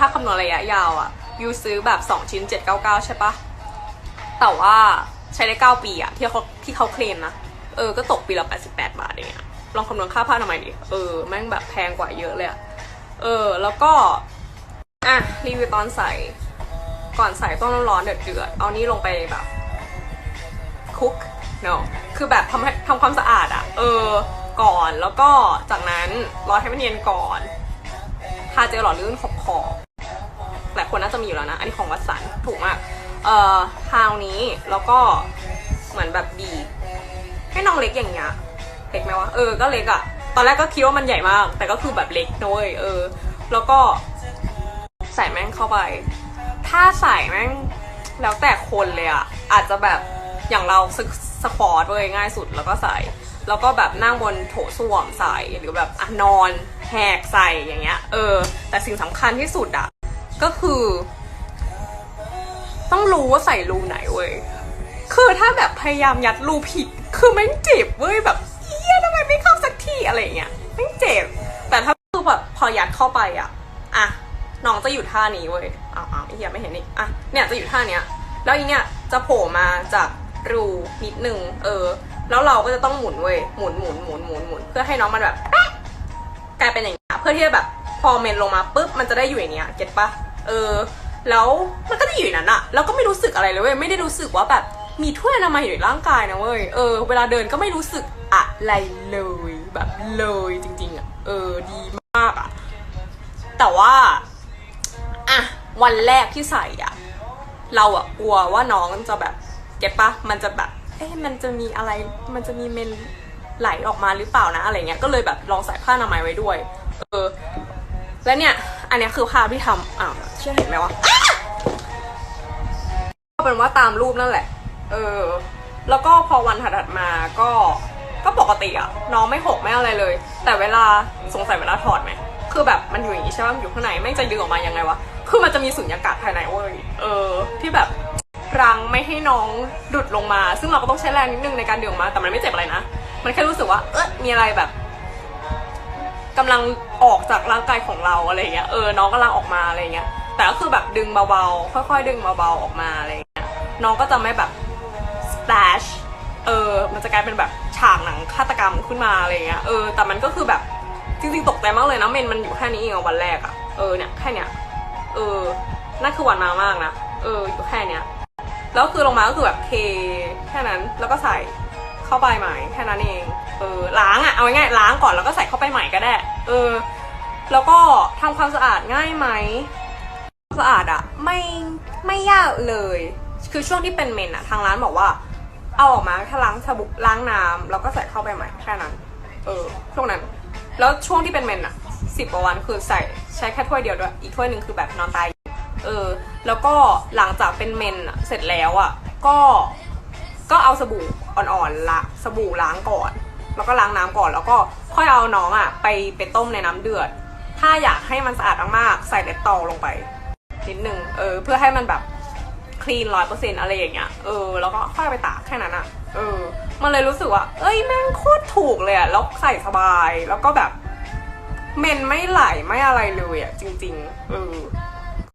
ถ้าคำนวณระยะยาวอะยูซื้อแบบ 2 ชิ้น 799 ใช่ปะแต่ว่าใช้ได้ 9 ปีอะที่เขาที่เขาเคลมนะ เออ ก็ตกปีละ 88 บาทเองอะลองคำนวณค่าผ้าทำไมดิ เออ แม่งแบบแพงกว่าเยอะเลยอะเออ แล้วก็ อะ รีวิวตอนใส่ ก่อนใส่ต้มน้ำร้อนเดือดเดือดเอานี่ลงไปแบบคุก no คือแบบทำให้ทำความสะอาดอะเออ ก่อนแล้วก็จากนั้นร้อนให้มันเย็นก่อนทาเจลหล่อลื่นขอบขอบ คนน่าจะมีอยู่แล้วนะ อันนี้ของวัดสันถูกมาก เอ่อทาวนี้แล้วก็เหมือนแบบบีบให้น้องเล็กอย่างเงี้ยเล็กไหมวะเออก็เล็กอะตอนแรกก็คิดว่ามันใหญ่มาก แต่ก็คือแบบเล็กนะเว้ยเออ แล้วก็ใส่แม่งเข้าไป ถ้าใส่แม่งแล้วแต่คนเลยอะอาจจะแบบอย่างเราสสควอตเว้ยง่ายสุดแล้วก็ใส่ แล้วก็แบบนั่งบนโถส้วมใส่หรือแบบอนอนแหกใส่อย่างเงี้ยเออ แต่สิ่งสำคัญที่สุดอะ ก็คือ ต้องรู้ว่าใส่รูไหนเว้ย คือถ้าแบบพยายามยัดรูผิด คือแม่งเจ็บเว้ยแบบเฮียทำไมไม่เข้าสักทีอะไรเงี้ยแม่งเจ็บ แต่ถ้าคือแบบพอยัดเข้าไปอะอะน้องจะอยู่ท่านี้เว้ยอ้าวอ้าวไอ้เฮียไม่เห็นนี่อะเนี่ยจะอยู่ท่าเนี้ย แล้วอีเนี่ยจะโผล่มาจากรูนิดนึง เออ แล้วเราก็จะต้องหมุนเว้ย หมุนหมุนหมุนหมุนหมุนเพื่อให้น้องมันแบบกลายเป็นอย่างเงี้ย เพื่อที่จะแบบพอเมนลงมาปุ๊บ มันจะได้อยู่อย่างเงี้ย เก็ตปะ เออ แล้วมันก็จะอยู่นั้นอะแล้วก็ไม่รู้สึกอะไรเลยเว้ย ไม่ได้รู้สึกว่าแบบมีถ้วยอนามัยอยู่ในร่างกายนะเว้ย เออ เวลาเดินก็ไม่รู้สึกอะไรเลยแบบเลยจริงๆอะเออ ดีมากอะแต่ว่าอะวันแรกที่ใส่อะเราอะกลัวว่าน้องจะแบบเก็ตปะมันจะแบบ เอ๊ะมันจะมีอะไร มันจะมีเมนไหลออกมาหรือเปล่านะอะไรเงี้ย ก็เลยแบบลองใส่ผ้าอนามัยไว้ด้วย เออ แล้วเนี่ย อันนี้คือภาพที่ทำอ้าเชื่อเห็นไหมวะก็เป็นว่าตามรูปนั่นแหละ เออ แล้วก็พอวันถัดมาก็ ก็ปกติอะน้องไม่หกไม่อะไรเลย แต่เวลาสงสัยเวลาถอดไหมคือแบบมันอยู่อย่างนี้ใช่ไหมอยู่ข้างในไม่จะดึงออกมายังไงวะ คือมันจะมีสุญญากาศภายในเว้ย เออ ที่แบบรังไม่ให้น้องดุดลงมา ซึ่งเราก็ต้องใช้แรงนิดนึงในการดึงออกมา แต่มันไม่เจ็บอะไรนะ มันแค่รู้สึกว่า เออมีอะไรแบบ กำลังออกจากร่างกายของเราอะไรเงี้ยเออน้องกำลังออกมาอะไรเงี้ยแต่ก็คือแบบดึงเบาๆค่อยๆ ดึงเบาๆออกมาอะไรเงี้ยน้องก็จะไม่แบบ splash เออมันจะกลายเป็นแบบฉากหนังฆาตกรรมขึ้นมาอะไรเงี้ยเออแต่มันก็คือแบบจริงๆตกใจมากเลยนะเมนมันอยู่แค่นี้เองวันแรกอะเออเนี่ยแค่เนี้ยเออนั่นคือวันมามากนะเอออยู่แค่เนี้ยแล้วคือลงมาก็คือแบบเทแค่นั้นแล้วก็ใส่ เข้าไปใหม่แค่นั้นเองเออล้างอะเอาง่ายๆล้างก่อนแล้วก็ใส่เข้าไปใหม่ก็ได้เออแล้วก็ทำความสะอาดง่ายไหมสะอาดอะไม่ไม่ยากเลย คือช่วงที่เป็นเมนอะทางร้านบอกว่า เอาออกมาแค่ล้างสบู่ล้างน้ำแล้วก็ใส่เข้าไปใหม่แค่นั้น เออช่วงนั้น แล้วช่วงที่เป็นเมนอะสิบกว่าวันคือใส่ใช้แค่ถ้วยเดียวด้วยอีกถ้วยหนึ่งคือแบบนอนตายเออ แล้วก็หลังจากเป็นเมนเสร็จแล้วอะก็ ก็เอาสบู่อ่อนๆละสบู่ล้างก่อน แล้วก็ล้างน้ำก่อนแล้วก็ค่อยเอาน้องอะไปไปต้มในน้ำเดือด ถ้าอยากให้มันสะอาดมากๆใส่เด็ดตอลงไปนิดนึงเออเพื่อให้มันแบบคลีนร้อยเปอร์เซ็นอะไรอย่างเงี้ยเออแล้วก็ค่อยไปตากแค่นั้นอะเออ มันเลยรู้สึกว่า เอ้ยแม่งโคตรถูกเลยอะแล้วใส่สบายแล้วก็แบบเมนไม่ไหลไม่อะไรเลยอะจริง ๆ เออ